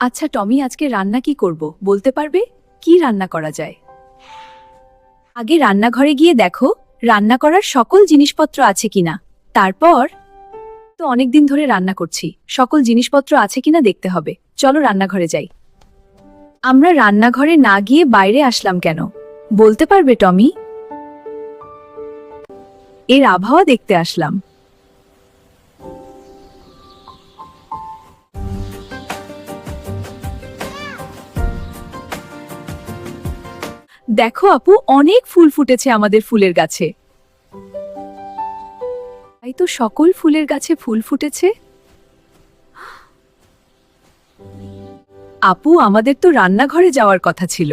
আচ্ছা টমি, আজকে রান্না কি করব? বলতে পারবে? কি রান্না করা যায়? আগে রান্নাঘরে গিয়ে দেখো, রান্না করার সকল জিনিসপত্র আছে কিনা। তারপর তো অনেক দিন ধরে রান্না করছি, সকল জিনিসপত্র আছে কিনা দেখতে হবে। চলো রান্নাঘরে যাই। আমরা রান্নাঘরে না গিয়ে বাইরে আসলাম কেন? বলতে পারবে, টমি? এর আবহাওয়া দেখতে আসলাম। দেখো আপু, অনেক ফুল ফুটেছে আমাদের ফুলের গাছে। তাই তো সকল ফুলের গাছে ফুল ফুটেছে। আপু, আমাদের তো রান্নাঘরে যাওয়ার কথা ছিল।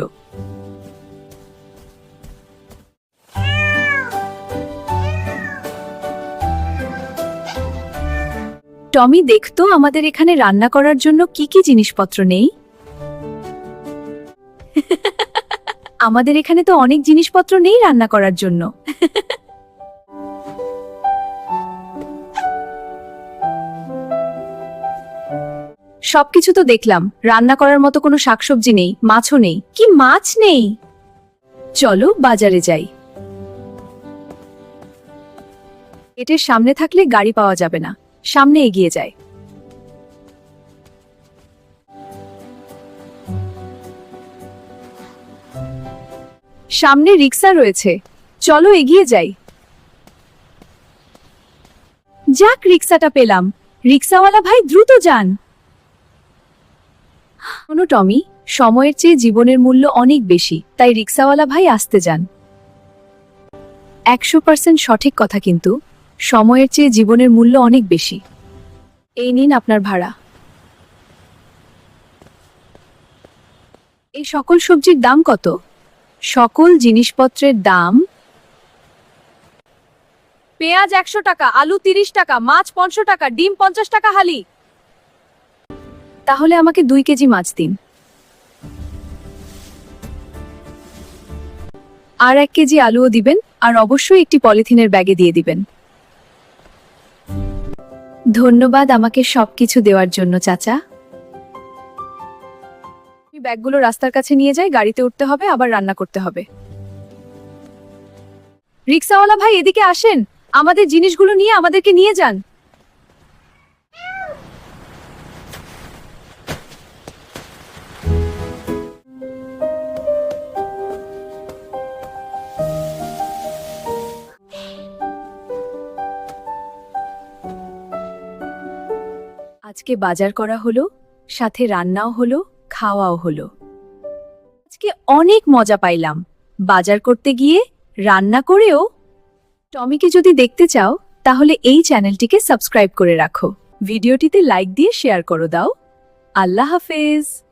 টমি, দেখতো আমাদের এখানে রান্না করার জন্য কি কি জিনিসপত্র নেই? আমাদের এখানে তো অনেক জিনিসপত্র নেই রান্না করার জন্য। সবকিছু তো দেখলাম। রান্না করার মতো কোনো শাকসবজি নেই, মাছও নেই। কি মাছ নেই? চলো বাজারে যাই। এটের সামনে থাকলে গাড়ি পাওয়া যাবে না। সামনে এগিয়ে যায়। সামনে রিক্সা রয়েছে। চলো এগিয়ে যাই। যাক, রিক্সাটা পেলাম। রিক্সাওয়ালা ভাই, দ্রুত যান। শোনো, টমি, সময়ের চেয়ে জীবনের মূল্য অনেক বেশি, তাই রিক্সাওয়ালা ভাই আসতে যান। একশো পার্সেন্ট সঠিক কথা কিন্তু, সময়ের চেয়ে জীবনের মূল্য অনেক বেশি। এই নিন আপনার ভাড়া। এই সকল সবজির দাম কত? সকল জিনিসপত্রের দাম? পেঁয়াজ একশো টাকা, আলু তিরিশ টাকা, মাছ পঞ্চাশ টাকা, ডিম পঞ্চাশ টাকা হালি। তাহলে আমাকে দুই কেজি মাছ দিন। আর এক কেজি আলুও দিবেন, আর অবশ্যই একটি পলিথিনের ব্যাগে দিয়ে দিবেন। ধন্যবাদ আমাকে সবকিছু দেওয়ার জন্য, চাচা। ব্যাগগুলো রাস্তার কাছে নিয়ে যাই, গাড়িতে উঠতে হবে, আবার রান্না করতে হবে। রিক্সাওয়ালা ভাই, এদিকে আসেন। আমাদের জিনিসগুলো নিয়ে আমাদেরকে নিয়ে যান। আজকে বাজার করা হলো, সাথে রান্নাও হলো। খাওয়াও হলো। আজকে অনেক মজা পাইলাম। বাজার করতে গিয়ে, রান্না করেও। টমিকে যদি দেখতে চাও, তাহলে এই চ্যানেলটিকে সাবস্ক্রাইব করে রাখো। ভিডিওটিতে লাইক দিয়ে শেয়ার করো দাও। আল্লাহ হাফেজ।